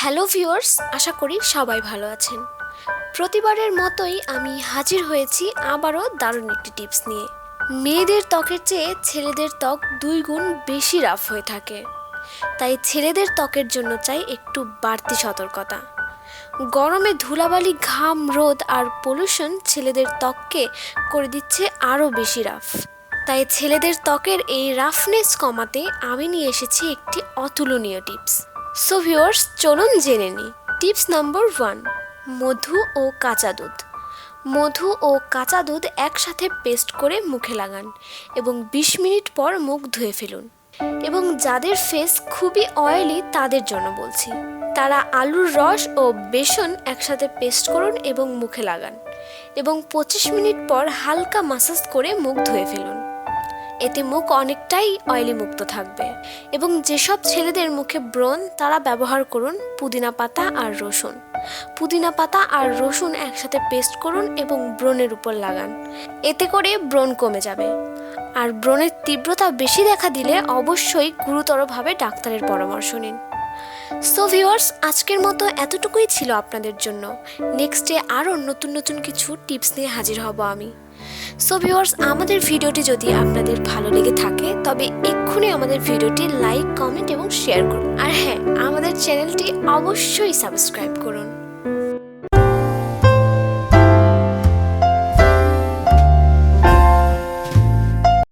Hello viewers, আশা করি সবাই ভালো আছেন। প্রতিবারের মতোই আমি হাজির হয়েছি আবারও দারুণ একটি টিপস নিয়ে। মেয়েদের ত্বকের চেয়ে ছেলেদের ত্বক দুই গুণ বেশি রাফ হয়ে থাকে। তাই ছেলেদের ত্বকের জন্য চাই একটু বাড়তি সতর্কতা। গরমে ধুলাবালি, ঘাম, রোদ আর পলিউশন ছেলেদের ত্বককে করে দিচ্ছে আরও বেশি রাফ। তাই ছেলেদের ত্বকের এই রাফনেস কমাতে আমি নিয়ে এসেছি একটি অতুলনীয় টিপস। সো ভিউয়ার্স চলুন জেনে নিই। টিপস নাম্বার ওয়ান মধু ও কাঁচা দুধ। মধু ও কাঁচা দুধ একসাথে পেস্ট করে মুখে লাগান এবং বিশ মিনিট পর মুখ ধুয়ে ফেলুন। এবং যাদের ফেস খুবই অয়েলি তাদের জন্য বলছি, তারা আলুর রস ও বেসন একসাথে পেস্ট করুন এবং মুখে লাগান। এবং পঁচিশ মিনিট পর হালকা মাসাজ করে মুখ ধুয়ে ফেলুন। এতে মুখ অনেকটাই অয়েলি মুক্ত থাকবে। এবং যেসব ছেলেদের মুখে ব্রণ, তারা ব্যবহার করুন পুদিনা পাতা আর রসুন। পুদিনা পাতা আর রসুন একসাথে পেস্ট করুন এবং ব্রণের উপর লাগান। এতে করে ব্রণ কমে যাবে। আর ব্রণের তীব্রতা বেশি দেখা দিলে অবশ্যই গুরুতরভাবে ডাক্তারের পরামর্শ নিন। সো ভিউয়ার্স আজকের মতো এতটুকুই ছিল আপনাদের জন্য। নেক্সটে আরও নতুন নতুন কিছু টিপস নিয়ে হাজির হব আমি। সো ভিউয়ার্স আমাদের ভিডিওটি যদি আপনাদের ভালো লেগে থাকে, তবে এক্ষুনি আমাদের ভিডিওটি লাইক কমেন্ট এবং শেয়ার করুন। আর হ্যাঁ আমাদের চ্যানেলটি অবশ্যই সাবস্ক্রাইব করুন।